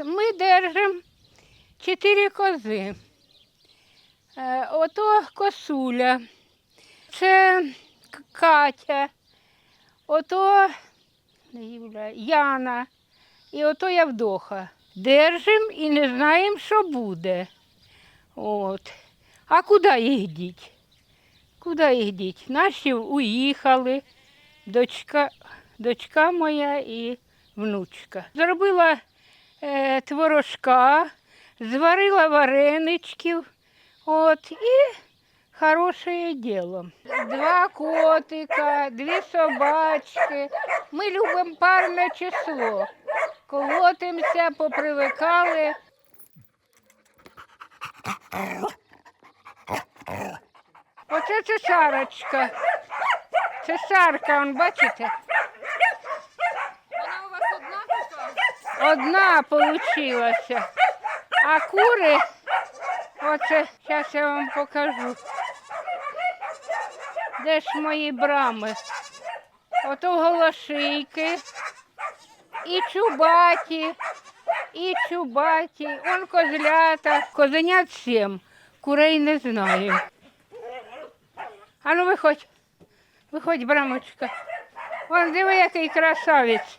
Ми держимо чотири кози. Е, Ото косуля, це Катя, ото Юля, Яна і ото Явдоха. Держимо і не знаємо, що буде. От. А куди їх діть? Куди їх діть? Наші уїхали, дочка, дочка моя і внучка. Зробила е, творожка, зварила вареничків. От, і хороше діло. Два котика, дві собачки. Ми любимо парне число. Колотимося, попривикали. Оце цесарочка. Цесарка, он, бачите? Вона у вас одна така? Одна получилася. А кури, оце, зараз я вам покажу. Де ж мої брами? Ото голошийки, і чубаті, і чубаті, он козлята, козенят сім, курей не знаю. А ну виходь, виходь, брамочка. Вон диви, який красавець.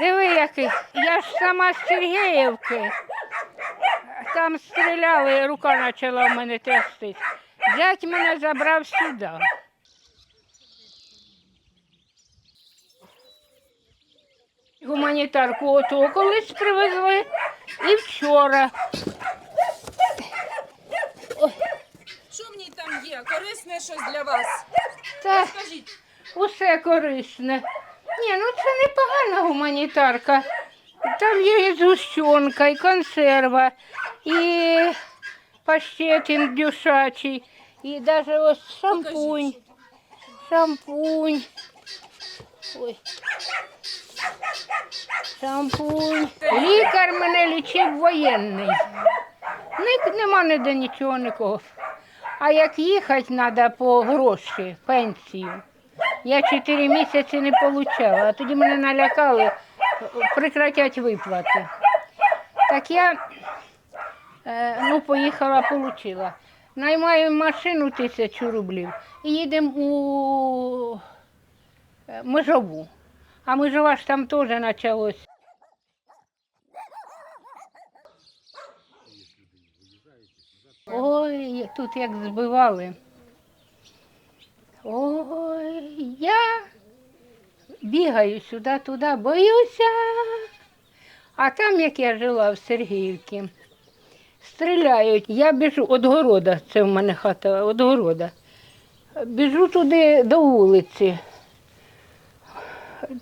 Диви який. Я ж сама з Сергіївки. Там стріляли, рука почала в мене трястись. Зять мене забрав сюди. Гуманітарку ото колись привезли і вчора. Що в ній там є? Корисне щось для вас? Та Скажіть. усе корисне. Ні, ну це непогана гуманітарка. Там є і згущенка, і консерва, і паштет індюшачий, і навіть ось шампунь. Шампунь. Ой. Шампунь. Лікар мене лічив воєнний. Ні, нема ніде нічого нікого. А як їхати треба по гроші, пенсію. Я чотири місяці не отримала, а тоді мене налякали, прекратять виплати. Так я е, ну, поїхала, отримала. Наймаю машину тисячу рублів і їдемо у е, Межову. А Межова ж там теж почалось. Ой, тут як збивали. Я бігаю сюди-туди, боюся. А там, як я жила в Сергіївці, стріляють. Я біжу від города, це в мене хата від города. Біжу туди до вулиці.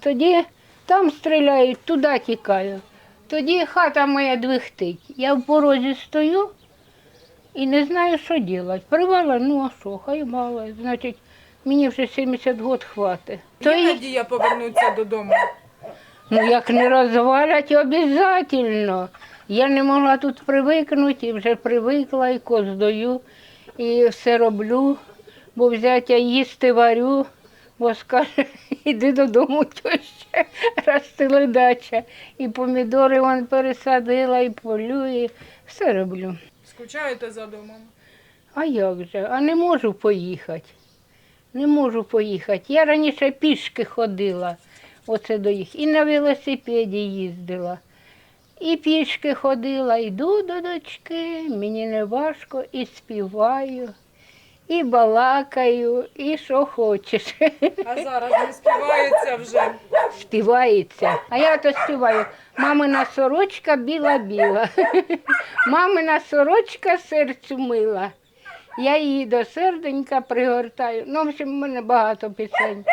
Тоді там стріляють, туди тікаю. Тоді хата моя двихтить. Я в порозі стою і не знаю, що робити. Привала, ну а що, хай мало. Значить, мені вже 70 років хватить. То Є й- надія повернутися додому. Ну, як не розвалять, обов'язково. Я не могла тут привикнути, і вже привикла, і коздою, і все роблю, бо взяття їсти варю, бо скаже, іди додому, теща, ростила дача. І помідори вон пересадила, і полю, і все роблю. Скучаєте за домом? А як же? А не можу поїхати. Не можу поїхати. Я раніше пішки ходила, оце до їх, і на велосипеді їздила. І пішки ходила, йду до дочки, мені не важко, і співаю, і балакаю, і що хочеш. А зараз не співається вже. Співається. А я то співаю. Мамина сорочка біла-біла. Мамина сорочка серцю мила. Я її до серденька пригортаю. Ну, в общем, в мене багато пісень.